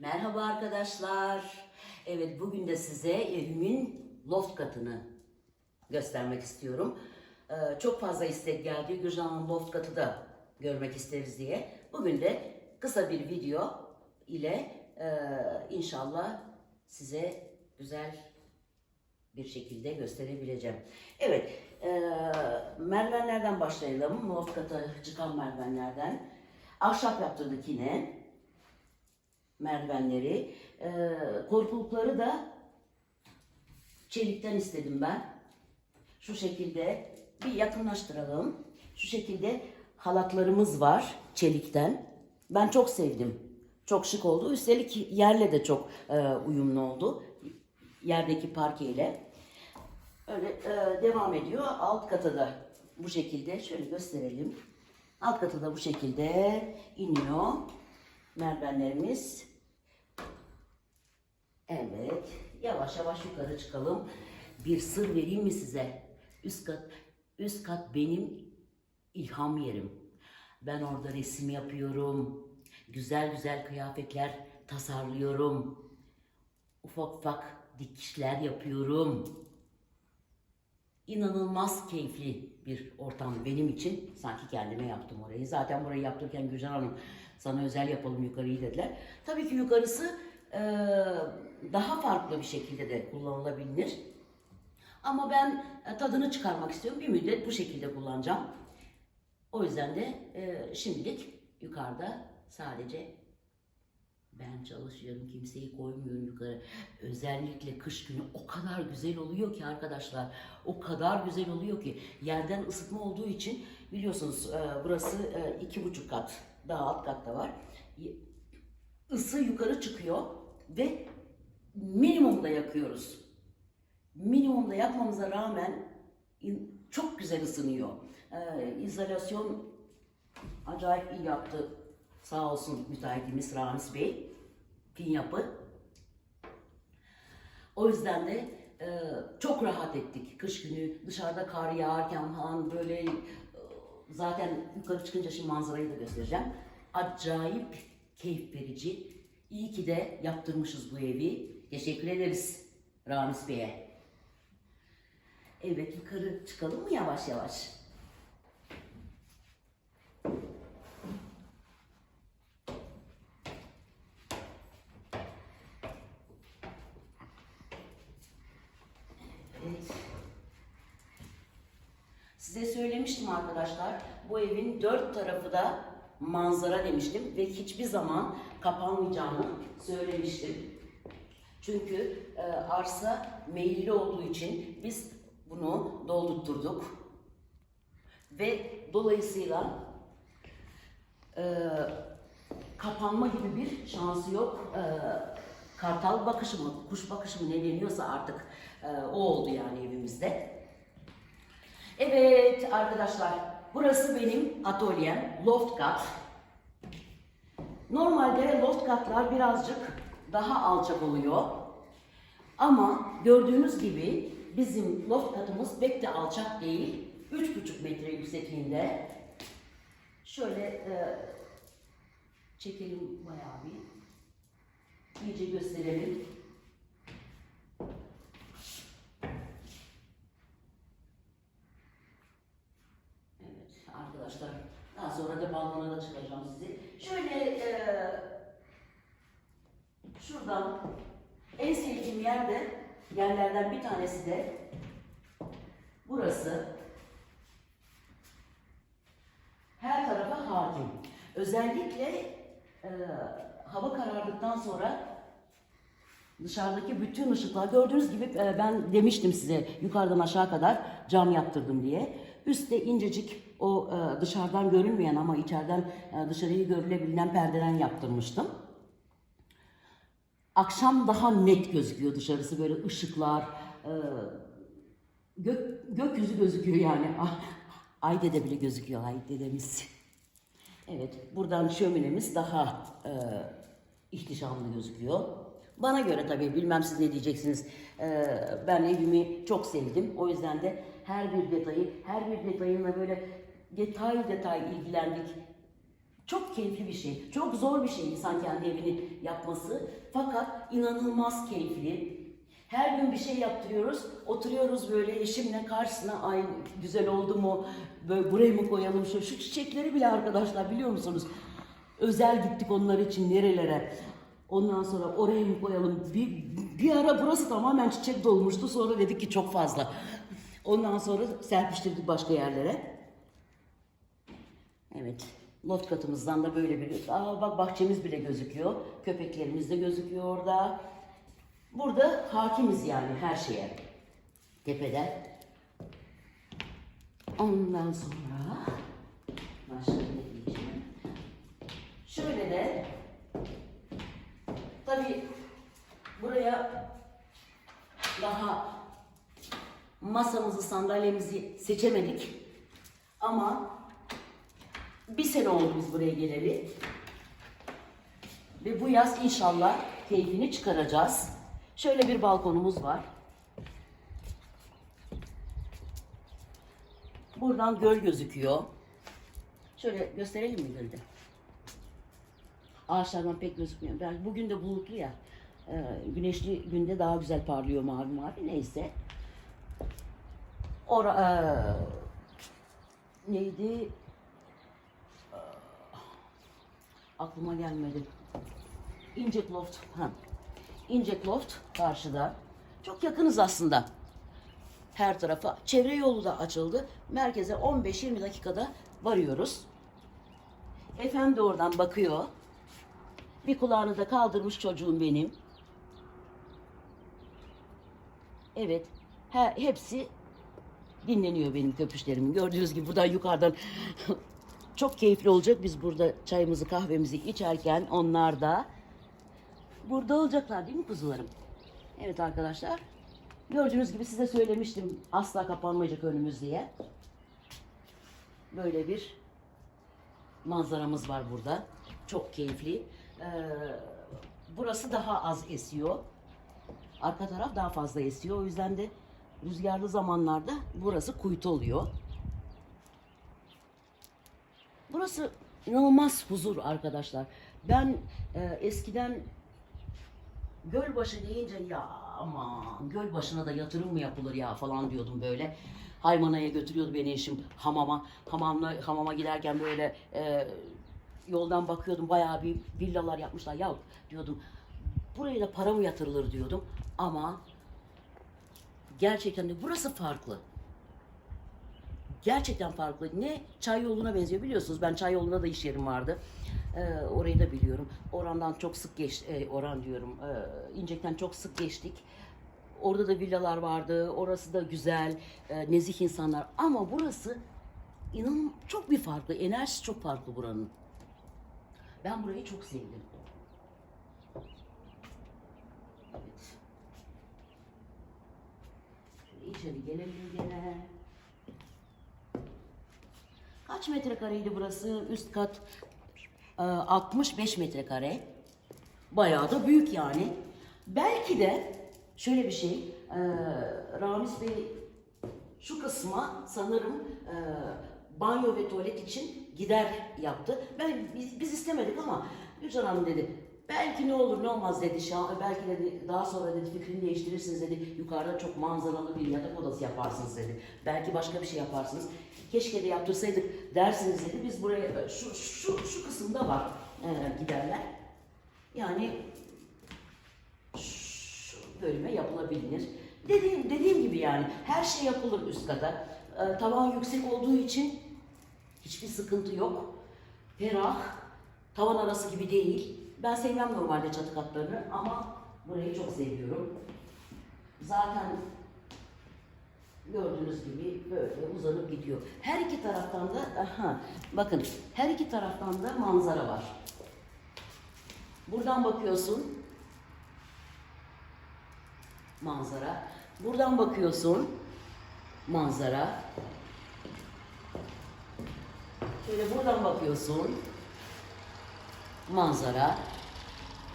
Merhaba arkadaşlar. Evet bugün de size evimin loft katını göstermek istiyorum. Ee, çok fazla istek geldi. Gürcan'ın loft katı da görmek isteriz diye. Bugün de kısa bir video ile e, inşallah size güzel bir şekilde gösterebileceğim. Evet, e, merdivenlerden başlayalım. Loft kata çıkan merdivenlerden. Ahşap yaptırdık yine merdivenleri. Ee, korkulukları da çelikten istedim ben. Şu şekilde bir yakınlaştıralım. Şu şekilde halatlarımız var çelikten. Ben çok sevdim. Çok şık oldu. Üstelik yerle de çok e, uyumlu oldu. Yerdeki parkeyle. Öyle e, devam ediyor. Alt kata da bu şekilde şöyle gösterelim. Alt kata da bu şekilde iniyor merdivenlerimiz. Evet, yavaş yavaş yukarı çıkalım. Bir sır vereyim mi size? Üst kat, üst kat benim ilham yerim. Ben orada resim yapıyorum. Güzel güzel kıyafetler tasarlıyorum. Ufak ufak dikişler yapıyorum. İnanılmaz keyifli bir ortam benim için. Sanki kendime yaptım orayı. Zaten burayı yaptırırken Gülcan Hanım sana özel yapalım yukarıyı dediler. Tabii ki yukarısı e, daha farklı bir şekilde de kullanılabilir. Ama ben e, tadını çıkarmak istiyorum. Bir müddet bu şekilde kullanacağım. O yüzden de e, şimdilik yukarıda sadece ben çalışıyorum, kimseyi koymuyorum yukarı. Özellikle kış günü o kadar güzel oluyor ki arkadaşlar. O kadar güzel oluyor ki. Yerden ısıtma olduğu için biliyorsunuz e, burası e, iki buçuk kat. Daha alt katta var. Isı yukarı çıkıyor ve minimumda yakıyoruz. Minimumda yakmamıza rağmen çok güzel ısınıyor. E, izolasyon acayip iyi yaptı. Sağ olsun müteahhitimiz Ramiz Bey. Pin yapı. O yüzden de e, çok rahat ettik. Kış günü dışarıda kar yağarken falan böyle e, zaten yukarı çıkınca şimdi manzarayı da göstereceğim. Acayip keyif verici. İyi ki de yaptırmışız bu evi. Teşekkür ederiz Ramiz Bey'e. Evet yukarı çıkalım mı yavaş yavaş? Evet. Size söylemiştim arkadaşlar. Bu evin dört tarafı da manzara demiştim ve hiçbir zaman kapanmayacağını söylemiştim. Çünkü e, arsa meyilli olduğu için biz bunu doldurtturduk. Ve dolayısıyla e, kapanma gibi bir şansı yok. E, kartal bakışı mı, kuş bakışı mı ne deniyorsa artık e, o oldu yani evimizde. Evet arkadaşlar, burası benim atölyem, loft kat. Normalde loft katlar birazcık daha alçak oluyor. Ama gördüğünüz gibi bizim loft katımız pek de alçak değil. 3,5 metre yüksekliğinde. Şöyle e, çekelim bayağı bir. İyice gösterelim. Evet arkadaşlar daha sonra da balkona da çıkacağım sizi. Şöyle e, şuradan en sevdiğim yerde yerlerden bir tanesi de burası. Her tarafa hakim. Özellikle e, hava karardıktan sonra dışarıdaki bütün ışıklar gördüğünüz gibi e, ben demiştim size yukarıdan aşağı kadar cam yaptırdım diye. Üstte incecik o e, dışarıdan görünmeyen ama içeriden e, dışarıyı görülebilen perdeden yaptırmıştım. Akşam daha net gözüküyor dışarısı böyle ışıklar, e, gök, gökyüzü gözüküyor yani. Ah, Ay dede bile gözüküyor ay dedemiz. Evet buradan şöminemiz daha e, ihtişamlı gözüküyor. Bana göre tabii bilmem siz ne diyeceksiniz. E, ben evimi çok sevdim. O yüzden de her bir detayı, her bir detayına böyle detay detay ilgilendik. Çok keyifli bir şey. Çok zor bir şey insan kendi evini yapması. Fakat inanılmaz keyifli. Her gün bir şey yaptırıyoruz. Oturuyoruz böyle eşimle karşısına ay güzel oldu mu? Böyle buraya mı koyalım şu, şu çiçekleri bile arkadaşlar biliyor musunuz? Özel gittik onlar için nerelere. Ondan sonra oraya mı koyalım? Bir, bir ara burası tamamen çiçek dolmuştu. Sonra dedik ki çok fazla. Ondan sonra serpiştirdik başka yerlere. Evet. Loft katımızdan da böyle bir... Aa bak bahçemiz bile gözüküyor. Köpeklerimiz de gözüküyor orada. Burada hakimiz yani her şeye. Tepede. Ondan sonra... Başka ne? Şöyle de... Tabii buraya daha masamızı, sandalyemizi seçemedik. Ama bir sene oldu biz buraya geleli. Ve bu yaz inşallah keyfini çıkaracağız. Şöyle bir balkonumuz var. Buradan göl gözüküyor. Şöyle gösterelim mi gölde? Ağaçlardan pek gözükmüyor. Ben, bugün de bulutlu ya. Ee, güneşli günde daha güzel parlıyor mavi mavi. Neyse. Ora, eee, neydi? Aklıma gelmedi. İncek Loft. Ha. İncek Loft karşıda. Çok yakınız aslında. Her tarafa. Çevre yolu da açıldı. Merkeze 15-20 dakikada varıyoruz. Efendi de oradan bakıyor. Bir kulağını da kaldırmış çocuğum benim. Evet. He, hepsi dinleniyor benim köpüşlerim. Gördüğünüz gibi buradan yukarıdan çok keyifli olacak. Biz burada çayımızı kahvemizi içerken onlar da burada olacaklar değil mi kuzularım? Evet arkadaşlar. Gördüğünüz gibi size söylemiştim asla kapanmayacak önümüz diye. Böyle bir manzaramız var burada. Çok keyifli. Ee, burası daha az esiyor. Arka taraf daha fazla esiyor. O yüzden de rüzgarlı zamanlarda burası kuytu oluyor. Burası inanılmaz huzur arkadaşlar. Ben e, eskiden Gölbaşı deyince ya aman Gölbaşı'na da yatırım mı yapılır ya falan diyordum böyle. Haymana'ya götürüyordu beni eşim hamama. Hamamla, hamama giderken böyle e, yoldan bakıyordum bayağı bir villalar yapmışlar. Ya diyordum buraya da para mı yatırılır diyordum. Ama gerçekten de burası farklı. Gerçekten farklı. Ne çay yoluna benziyor biliyorsunuz. Ben çay yolunda da iş yerim vardı. Ee, orayı da biliyorum. Orandan çok sık geç, e, oran diyorum. E, İncek'ten çok sık geçtik. Orada da villalar vardı. Orası da güzel, e, nezih insanlar. Ama burası inan çok bir farklı. Enerjisi çok farklı buranın. Ben burayı çok sevdim. Evet. Şöyle içeri gelelim gene. Kaç metrekareydi burası? Üst kat e, 65 metrekare. Bayağı da büyük yani. Belki de şöyle bir şey, e, Ramiz Bey şu kısma sanırım e, banyo ve tuvalet için gider yaptı. Ben biz, biz istemedik ama Gülcan Hanım dedi. Belki ne olur ne olmaz dedi. Belki dedi daha sonra dedi fikrini değiştirirsiniz dedi. Yukarıda çok manzaralı bir yatak odası yaparsınız dedi. Belki başka bir şey yaparsınız. Keşke de yaptırsaydık dersiniz dedi. Biz buraya şu şu şu kısımda var e, giderler. Yani şu bölüme yapılabilir. Dediğim, dediğim gibi yani her şey yapılır üst kata. Ee, tavan yüksek olduğu için hiçbir sıkıntı yok. Ferah, tavan arası gibi değil. Ben sevmem normalde çatı katlarını ama burayı çok seviyorum. Zaten gördüğünüz gibi böyle uzanıp gidiyor. Her iki taraftan da aha, bakın her iki taraftan da manzara var. Buradan bakıyorsun manzara. Buradan bakıyorsun manzara. Şöyle buradan bakıyorsun manzara.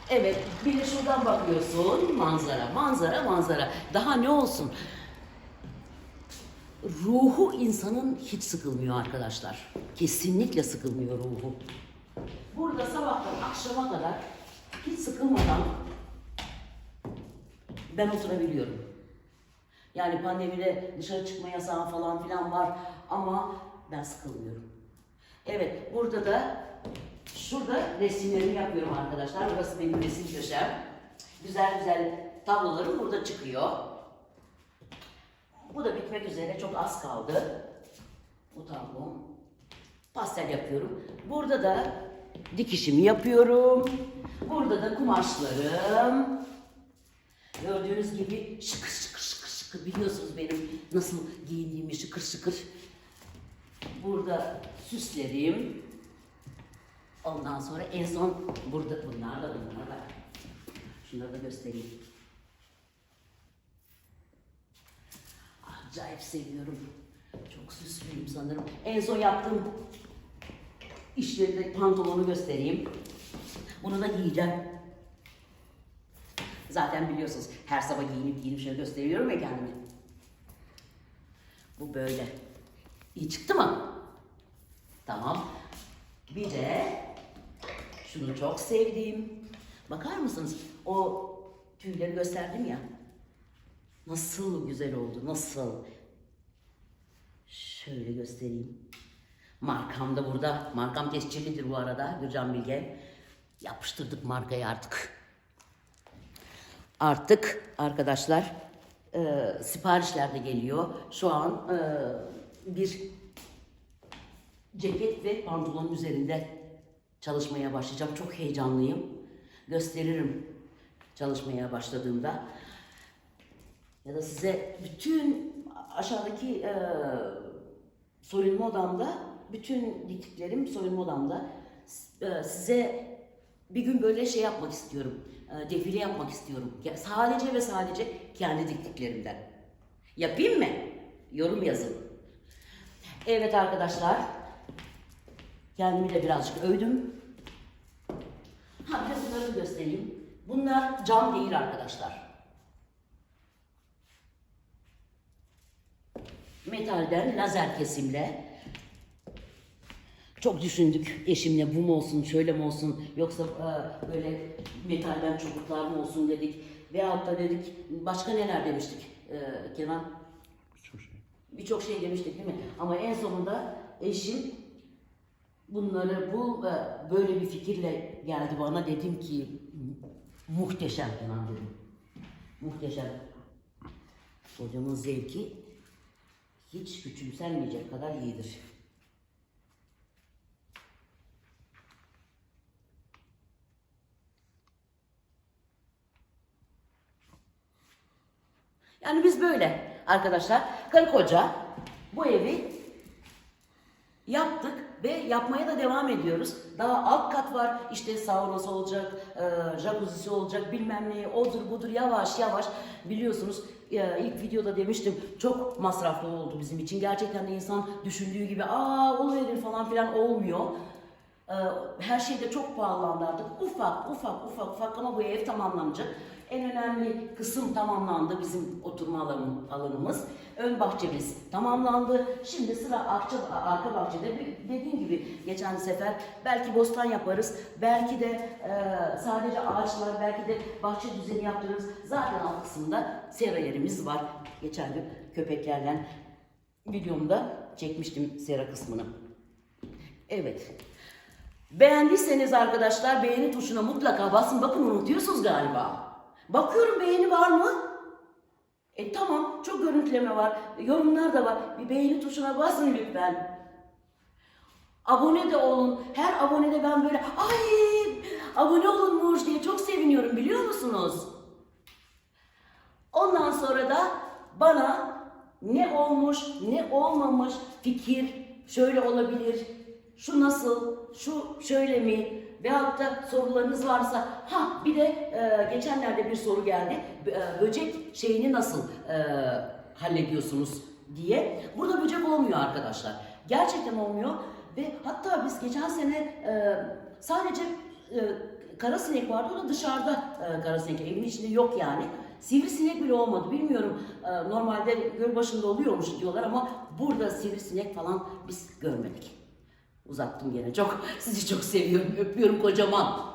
Evet, bir de şuradan bakıyorsun manzara, manzara, manzara. Daha ne olsun? Ruhu insanın hiç sıkılmıyor arkadaşlar. Kesinlikle sıkılmıyor ruhu. burada sabahtan akşama kadar hiç sıkılmadan ben oturabiliyorum. Yani pandemide dışarı çıkma yasağı falan filan var ama ben sıkılmıyorum. Evet, burada da şurada resimlerimi yapıyorum arkadaşlar. Burası benim resim köşem. Güzel güzel tablolarım burada çıkıyor. Bu da bitmek üzere. Çok az kaldı. Bu tablom. Pastel yapıyorum. Burada da dikişimi yapıyorum. Burada da kumaşlarım. Gördüğünüz gibi şıkır şıkır şıkır şıkır biliyorsunuz benim nasıl giyindiğimi şıkır şıkır. Burada süslerim. Ondan sonra en son burada bunlar da bunlar da. Şunları da göstereyim. Acayip seviyorum. Çok süslüyüm sanırım. En son yaptığım işlerinde pantolonu göstereyim. Bunu da giyeceğim. Zaten biliyorsunuz her sabah giyinip giyinip şöyle gösteriyorum ya kendimi. Bu böyle. İyi çıktı mı? Tamam. Bir de şunu çok sevdiğim. Bakar mısınız? O tüyleri gösterdim ya. Nasıl güzel oldu, nasıl? Şöyle göstereyim. Markam da burada. Markam tescillidir bu arada. Gürcan Bilge. Yapıştırdık markayı artık. Artık arkadaşlar e, siparişler de geliyor. Şu an e, bir ceket ve pantolon üzerinde çalışmaya başlayacağım. Çok heyecanlıyım. Gösteririm çalışmaya başladığımda. Ya da size bütün aşağıdaki e, soyunma odamda, bütün diktiklerim soyunma odamda. E, size bir gün böyle şey yapmak istiyorum. E, defile yapmak istiyorum. Ya, sadece ve sadece kendi diktiklerimden. Yapayım mı? Yorum yazın. Evet arkadaşlar. Kendimi de birazcık övdüm. Ha bunları göstereyim. Bunlar cam değil arkadaşlar. Metalden lazer kesimle çok düşündük eşimle bu mu olsun, şöyle mi olsun, yoksa e, böyle metalden çubuklar mı olsun dedik. Veyahut da dedik başka neler demiştik e, Kenan? Birçok şey. Birçok şey demiştik değil mi? Ama en sonunda eşim bunları bul ve böyle bir fikirle geldi bana dedim ki muhteşem Kenan dedim. Muhteşem. Hocamın zevki hiç küçümsenmeyecek kadar iyidir. Yani biz böyle arkadaşlar karı koca bu evi yaptık ve yapmaya da devam ediyoruz. Daha alt kat var işte saunosu olacak, e, jacuzzi'si olacak bilmem ne odur budur yavaş yavaş biliyorsunuz e, ilk videoda demiştim çok masraflı oldu bizim için. Gerçekten de insan düşündüğü gibi aa oluverir falan filan olmuyor. Ee, Her şey de çok pahalandı artık. Ufak ufak ufak ufak ama bu ev tamamlanacak. En önemli kısım tamamlandı bizim oturma alanı, alanımız. Ön bahçemiz tamamlandı. Şimdi sıra arka, arka bahçede dediğim gibi geçen sefer belki bostan yaparız. Belki de e, sadece ağaçlar, belki de bahçe düzeni yaptırırız. Zaten alt kısımda sera yerimiz var. Geçen gün köpeklerle videomda çekmiştim sera kısmını. Evet. Beğendiyseniz arkadaşlar beğeni tuşuna mutlaka basın. Bakın unutuyorsunuz galiba. Bakıyorum beğeni var mı? E tamam çok görüntüleme var. Yorumlar da var. Bir beğeni tuşuna basın lütfen. Abone de olun. Her abonede ben böyle ay abone olunmuş diye çok seviniyorum biliyor musunuz? Ondan sonra da bana ne olmuş, ne olmamış fikir, şöyle olabilir, şu nasıl, şu şöyle mi veyahut da sorularınız varsa ha bir de e, geçenlerde bir soru geldi e, böcek şeyini nasıl e, hallediyorsunuz diye. Burada böcek olmuyor arkadaşlar. Gerçekten olmuyor ve hatta biz geçen sene e, sadece e, kara sinek vardı o da dışarıda e, kara sinek evin içinde yok yani. Sivrisinek bile olmadı bilmiyorum e, normalde göl başında oluyormuş diyorlar ama burada sivrisinek falan biz görmedik. Uzattım gene çok. Sizi çok seviyorum. Öpüyorum kocaman.